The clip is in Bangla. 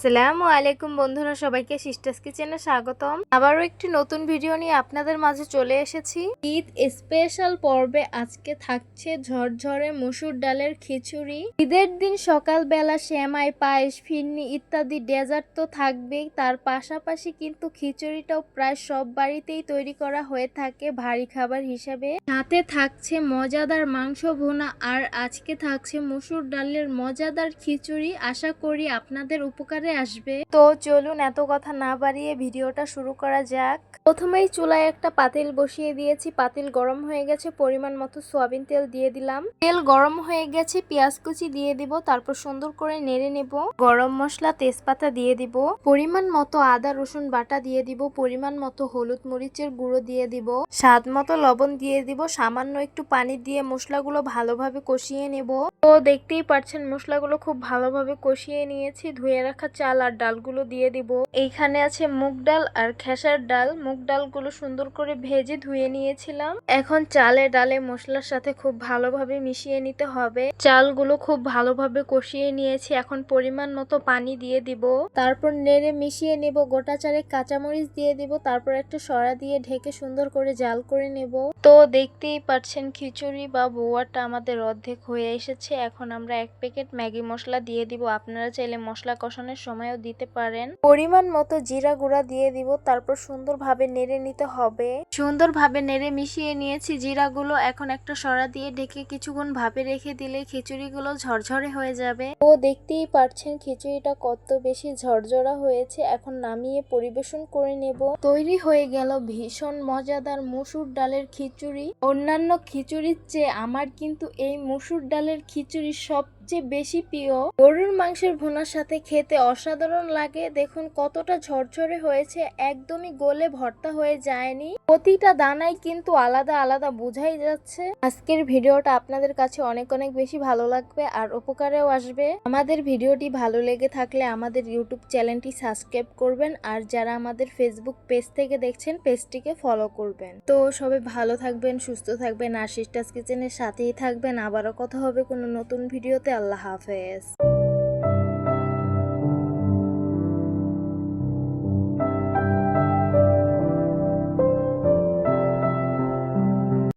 আসসালামু আলাইকুম বন্ধুরা, সবাইকে সিস্টার্স কিচেনে স্বাগতম। আবারও একটি নতুন ভিডিও নিয়ে আপনাদের মাঝে চলে এসেছি। ঈদ স্পেশাল পর্বে আজকে থাকছে ঝরঝরে মসুর ডালের খিচুড়ি। ঈদের দিন সকালবেলা শ্যামাই পায়েস, ফিরনি ইত্যাদি ডেজার্ট তো থাকবেই। তার পাশাপাশি কিন্তু খিচুড়িটাও প্রায় সব বাড়িতেই তৈরি করা হয়ে থাকে ভারী খাবার হিসাবে। সাথে থাকছে মজাদার মাংস ভুনা আর আজকে থাকছে মসুর ডালের মজাদার খিচুড়ি। আশা করি আপনাদের উপকারে আসবে। তো চলুন এত কথা না বাড়িয়ে ভিডিওটা শুরু করা যাক। প্রথমেই চুলায় একটা পাতিল বসিয়ে দিয়েছি। পাতিল গরম হয়ে গেছে, পরিমাণ মতো সয়াবিন তেল দিয়ে দিলাম। তেল গরম হয়ে গেছে, পেঁয়াজ কুচি দিয়ে দিব, তারপর সুন্দর করে নেড়ে নেব। গরম মশলা, তেজপাতা দিয়ে দিব। পরিমাণ মতো আদা, রসুন বাটা দিয়ে দিব। পরিমাণ মতো হলুদ মরিচের গুঁড়ো দিয়ে দিব। স্বাদ মতো লবণ দিয়ে দিব। সামান্য একটু পানি দিয়ে মশলাগুলো ভালোভাবে কষিয়ে নেব। তো দেখতেই পাচ্ছেন মশলাগুলো খুব ভালোভাবে কষিয়ে নিয়েছি। ধুয়ে রাখা চাল আর ডালগুলো দিয়ে দিব। এইখানে আছে মুগ ডাল আর খেসার ডাল। মুগ ডালগুলো সুন্দর করে ভেজে ধুয়ে নিয়েছিলাম। এখন চালে ডালে মশলার সাথে খুব ভালোভাবে মিশিয়ে নিতে হবে। চালগুলো খুব ভালোভাবে কষিয়ে নিয়েছি। এখন পরিমাণ মতো পানি দিয়ে দিব। তারপর নেড়ে মিশিয়ে নেব। গোটা চারে কাঁচামরিচ দিয়ে দিব। তারপর একটা সরা দিয়ে ঢেকে সুন্দর করে জাল করে নেব। তো দেখতেই পাচ্ছেন খিচুড়ি বা বোয়াটা আমাদের অর্ধেক হয়ে এসেছে। এখন আমরা এক প্যাকেট ম্যাগি মশলা দিয়ে দিব। আপনারা চাইলে মশলা কষানোর সময়ও দিতে পারেন। পরিমাণ মতো জিরা গুঁড়া দিয়ে দিব তারপর সুন্দরভাবে নেড়ে নিতে হবে। সুন্দরভাবে নেড়ে মিশিয়ে নিয়েছি জিরাগুলো। এখন একটা সরা দিয়ে ঢেকে কিছুক্ষণ ভাপে রেখে দিলে খিচুড়িগুলো ঝরঝরে হয়ে যাবে। ও দেখতেই পারছেন খিচুড়িটা কত বেশি ঝরঝরা হয়েছে। এখন নামিয়ে পরিবেশন করে নেব। তৈরি হয়ে গেল ভীষণ মজাদার মসুর ডালের খিচুড়ি। অন্যান্য খিচুড়ির চেয়ে আমার কিন্তু এই মসুর ডালের খিচুড়ি সবচেয়ে বেশি প্রিয় গরুর মাংসের ভুনার সাথে খেতে অসাধারণ লাগে। দেখুন কতটা ঝরঝরে হয়েছে, একদমই গলে ভর্তা হয়ে যায়নি। প্রতিটা দানাই কিন্তু আলাদা আলাদা বোঝাই যাচ্ছে। আজকের ভিডিওটা আপনাদের কাছে অনেক অনেক বেশি ভালো লাগবে আর উপকারেও আসবে। আমাদের ভিডিওটি ভালো লেগে থাকলে আমাদের ইউটিউব চ্যানেলটি সাবস্ক্রাইব করবেন আর যারা আমাদের ফেসবুক পেজ থেকে দেখছেন, পেজটিকে ফলো করবেন। তো সবাই ভালো থাকবেন, সুস্থ থাকবেন আর সিস্টার্স কিচেনের সাথেই থাকবেন। আবারও কথা হবে কোনো নতুন ভিডিওতে। আল্লাহ হাফেজ।